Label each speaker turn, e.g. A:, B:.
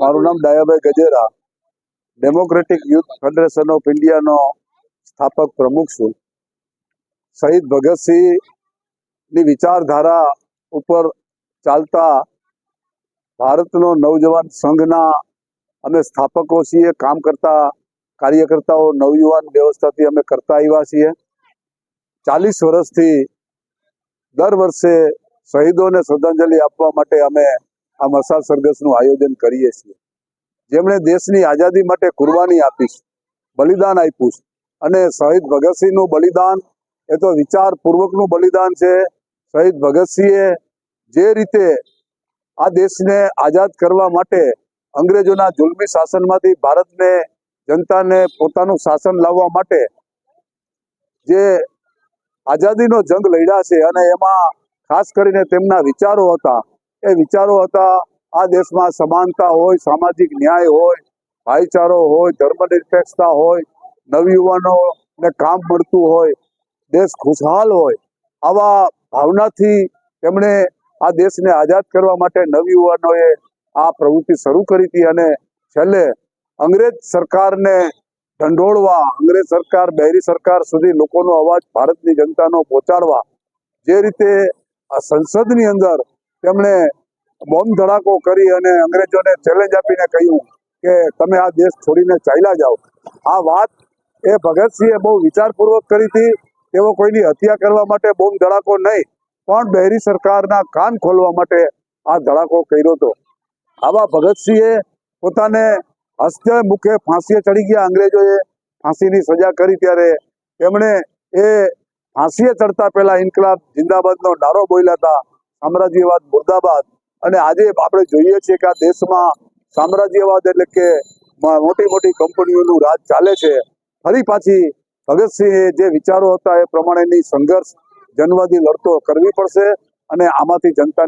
A: મારું નામ Dayabhai Gajera. Democratic Youth Federation of ઇન્ડિયાનો સ્થાપક પ્રમુખ છું. શહીદ ભગતસિંહની વિચારધારા ઉપર ચાલતા ભારતનો નવજવાન સંઘના અમે સ્થાપકો છીએ, કામ કરતા કાર્યકર્તાઓ, નવયુવાન વ્યવસ્થાથી અમે કરતા આવ્યા છીએ. ચાલીસ વર્ષથી દર વર્ષે શહીદોને શ્રદ્ધાંજલિ આપવા માટે અમે આ મસાલ સરઘસનું આયોજન કરીએ છીએ. જેમણે દેશની આઝાદી માટે કુરબાની આપી છે, બલિદાન આપ્યું છે. અને શહીદ ભગતસિંહનું બલિદાન, એ તો વિચારપૂર્વકનું બલિદાન છે. શહીદ ભગતસિંહે જે રીતે આ દેશને આઝાદ કરવા માટે અંગ્રેજોના જુલમી શાસનમાંથી ભારતને, જનતાને પોતાનું શાસન લાવવા માટે જે આઝાદીનો જંગ લડ્યા છે અને એમાં ખાસ કરીને તેમના વિચારો હતા એ વિચારો હતા, આ દેશમાં સમાનતા હોય, સામાજિક ન્યાય હોય, ભાઈચારો હોય, ધર્મનિરપેક્ષતા હોય નવયુવાનોને કામ મળતું હોય, દેશ ખુશહાલ હોય, આવા ભાવનાથી તેમણે આ દેશને આઝાદ કરવા માટે નવયુવાનોએ આ પ્રવૃત્તિ શરૂ કરી હતી અને છેલ્લે અંગ્રેજ સરકારને ઢંઢોળવા, અંગ્રેજ સરકાર, બહેરી સરકાર સુધી લોકોનો અવાજ ભારતની જનતાનો પહોંચાડવા, જે રીતે સંસદની અંદર તેમણે બોમ્બ ધડાકો કરી અને અંગ્રેજોને ચેલેન્જ આપીને કહ્યું કે તમે આ દેશ છોડીને ચાલ્યા જાઓ. આ વાત એ ભગતસિંહે બહુ વિચારપૂર્વક કરી હતી. તેઓ કોઈની હત્યા કરવા માટે બોમ્બ ધડાકો નહીં, પણ બહેરી સરકારના કાન ખોલવા માટે આ ધડાકો કર્યો હતો. આવા ભગતસિંહે પોતાને હસ્તે મુખે ફાંસીએ ચડી ગયા અંગ્રેજોએ ફાંસીની સજા કરી ત્યારે તેમણે એ ફાંસીએ ચડતા પહેલા ઇન્કલાબ જિંદાબાદનો નારો બોલ્યા હતા. સામ્રાજ્યવાદ મુર્દાબાદ. અને આજે આપણે જોઈએ છીએ કે આ દેશમાં સામ્રાજ્યવાદ એટલે કે મોટી મોટી કંપનીઓનું રાજ ચાલે છે. ફરી પાછી ભગતસિંહે જે વિચારો હતા એ પ્રમાણેની સંઘર્ષ જનવાદી લડતો કરવી પડશે અને આમાંથી જનતાને